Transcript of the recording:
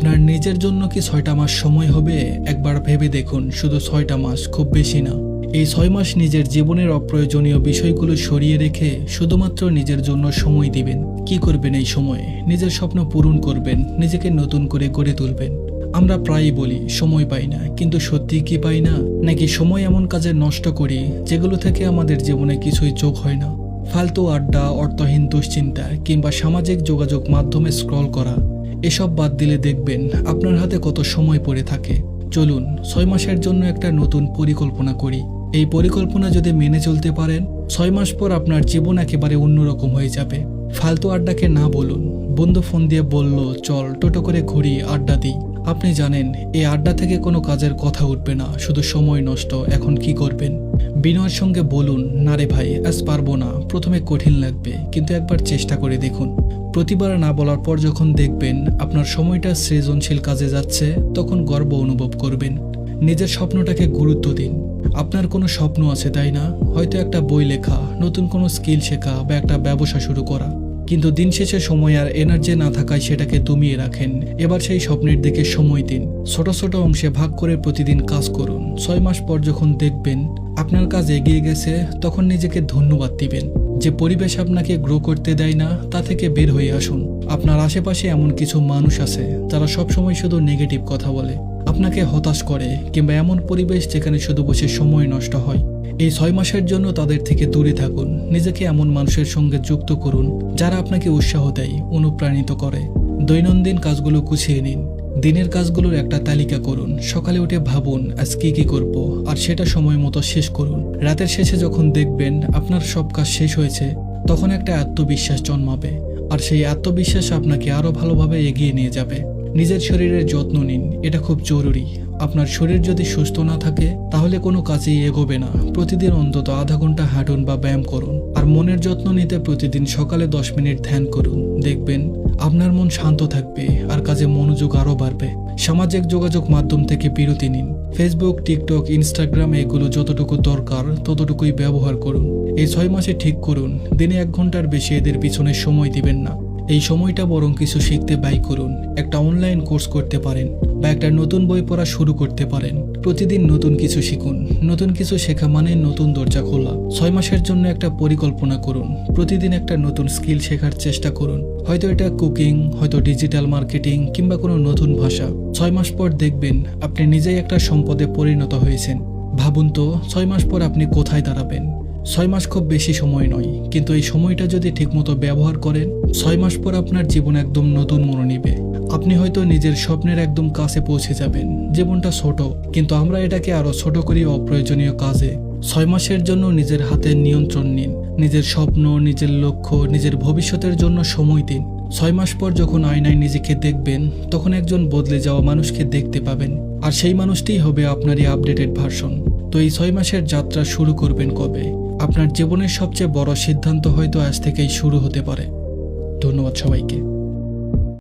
আপনার নিজের জন্য কি ছয়টা মাস সময় হবে? একবার ভেবে দেখুন, শুধু ছয়টা মাস খুব বেশি না। এই ছয় মাস নিজের জীবনের অপ্রয়োজনীয় বিষয়গুলো সরিয়ে রেখে শুধুমাত্র নিজের জন্য সময় দিবেন। কি করবেন এই সময়ে? নিজের স্বপ্ন পূরণ করবেন, নিজেকে নতুন করে গড়ে তুলবেন। আমরা প্রায়ই বলি, সময় পাই না। কিন্তু সত্যি কি পাই না? নাকি সময় এমন কাজে নষ্ট করি, যেগুলো থেকে আমাদের জীবনে কিছুই যোগ হয় না? ফালতু আড্ডা, অর্থহীন দুশ্চিন্তা, কিংবা সামাজিক যোগাযোগ মাধ্যমে স্ক্রল করা এসব বাদ দিলে দেখবেন আপনার হাতে কত সময় পড়ে থাকে। চলুন, ছয় মাসের জন্য একটা নতুন পরিকল্পনা করি। এই পরিকল্পনা যদি মেনে চলতে পারেন, ছয় মাস পর আপনার জীবন একেবারে অন্যরকম হয়ে যাবে। ফালতু আড্ডাকে না বলুন, বন্ধু ফোন দিয়ে বলল, চল, টোটো করে ঘুরি, আড্ডা দিই। আপনি জানেন, এই আড্ডা থেকে কোনো কাজের কথা উঠবে না, শুধু সময় নষ্ট, এখন কি করবেন? বিনয়ের সঙ্গে বলুন, না রে ভাই, আজ পারব না, প্রথমে কঠিন লাগবে, কিন্তু একবার চেষ্টা করে দেখুন। প্রতিবার না বলার পর যখন দেখবেন আপনার সময়টা সৃজনশীল কাজে যাচ্ছে, তখন গর্ব অনুভব করবেন। নিজের স্বপ্নটাকে গুরুত্ব দিন। আপনার কোনো স্বপ্ন আছে, তাই না? হয়তো একটা বই লেখা, নতুন কোনো স্কিল শেখা বা একটা ব্যবসা শুরু করা। কিন্তু দিন শেষে সময় আর এনার্জি না থাকায় সেটাকে দমিয়ে রাখেন। এবার সেই স্বপ্নের দিকে সময় দিন। ছোট ছোট অংশে ভাগ করে প্রতিদিন কাজ করুন। ছয় মাস পর যখন দেখবেন আপনার কাজ এগিয়ে গেছে, তখন নিজেকে ধন্যবাদ দিবেন। যে পরিবেশ আপনাকে গ্রো করতে দেয় না, তা থেকে বের হয়ে আসুন। আপনার আশেপাশে এমন কিছু মানুষ আছে, যারা সবসময় শুধু নেগেটিভ কথা বলে। আপনাকে হতাশ করে, কিংবা এমন পরিবেশ যেখানে শুধু বসে সময় নষ্ট হয়। এই ছয় মাসের জন্য তাদের থেকে দূরে থাকুন। নিজেকে এমন মানুষের সঙ্গে যুক্ত করুন, যারা আপনাকে উৎসাহ দেয়, অনুপ্রাণিত করে। দৈনন্দিন কাজগুলো গুছিয়ে নিন। দিনের কাজগুলোর একটা তালিকা করুন। সকালে উঠে ভাবুন, আজ কি কি করব? আর সেটা সময় মতো শেষ করুন। রাতের শেষে যখন দেখবেন আপনার সব কাজ শেষ হয়েছে, তখন একটা আত্মবিশ্বাস জন্মাবে। আর সেই আত্মবিশ্বাস আপনাকে আরও ভালোভাবে এগিয়ে নিয়ে যাবে। নিজের শরীরের যত্ন নিন। এটা খুব জরুরি। আপনার শরীর যদি সুস্থ না থাকে, তাহলে কোনো কাজেই এগোবে না। প্রতিদিন অন্তত আধা ঘণ্টা হাঁটুন বা ব্যায়াম করুন। আর মনের যত্ন নিতে প্রতিদিন সকালে দশ মিনিট ধ্যান করুন। দেখবেন, আপনার মন শান্ত থাকবে আর কাজে মনোযোগ আরও বাড়বে। সামাজিক যোগাযোগ মাধ্যম থেকে বিরতি নিন। ফেসবুক টিকটক ইনস্টাগ্রাম এগুলো যতটুকু দরকার, ততটুকুই ব্যবহার করুন। এই ছয় মাসে ঠিক করুন। দিনে এক ঘণ্টার বেশি এদের পিছনে সময় দিবেন না। এই সময়টা বরং কিছু শিখতে ব্যয় করুন, একটা অনলাইন কোর্স করতে পারেন বা একটা নতুন বই পড়া শুরু করতে পারেন। প্রতিদিন নতুন কিছু শিখুন, নতুন কিছু শেখা মানে নতুন দরজা খোলা। ছয় মাসের জন্য একটা পরিকল্পনা করুন, প্রতিদিন একটা নতুন স্কিল শেখার চেষ্টা করুন। হয়তো এটা কুকিং হয়তো ডিজিটাল মার্কেটিং কিংবা কোনো নতুন ভাষা। ছয় মাস পর দেখবেন আপনি নিজেই একটা সম্পদে পরিণত হয়েছেন। ভাবুন তো, ছয় মাস পর আপনি কোথায় দাঁড়াবেন? ছয় মাস খুব বেশি সময় নয়, কিন্তু এই সময়টা যদি ঠিকমতো ব্যবহার করেন, ছয় মাস পর আপনার জীবন একদম নতুন মনে নিবে। আপনি হয়তো নিজের স্বপ্নের একদম কাছে পৌঁছে যাবেন। জীবনটা ছোট, কিন্তু আমরা এটাকে আরও ছোট করি অপ্রয়োজনীয় কাজে। ছয় মাসের জন্য নিজের হাতের নিয়ন্ত্রণ নিন, নিজের স্বপ্ন, নিজের লক্ষ্য, নিজের ভবিষ্যতের জন্য সময় দিন। ছয় মাস পর যখন আয়নায় নিজেকে দেখবেন, তখন একজন বদলে যাওয়া মানুষকে দেখতে পাবেন, আর সেই মানুষটিই হবে আপনারই আপডেটেড ভার্সন। তো এই ছয় মাসের যাত্রা শুরু করবেন কবে? আপনার জীবনের সবচেয়ে বড় সিদ্ধান্ত হয়তো আজ থেকেই শুরু হতে পারে। ধন্যবাদ সবাইকে।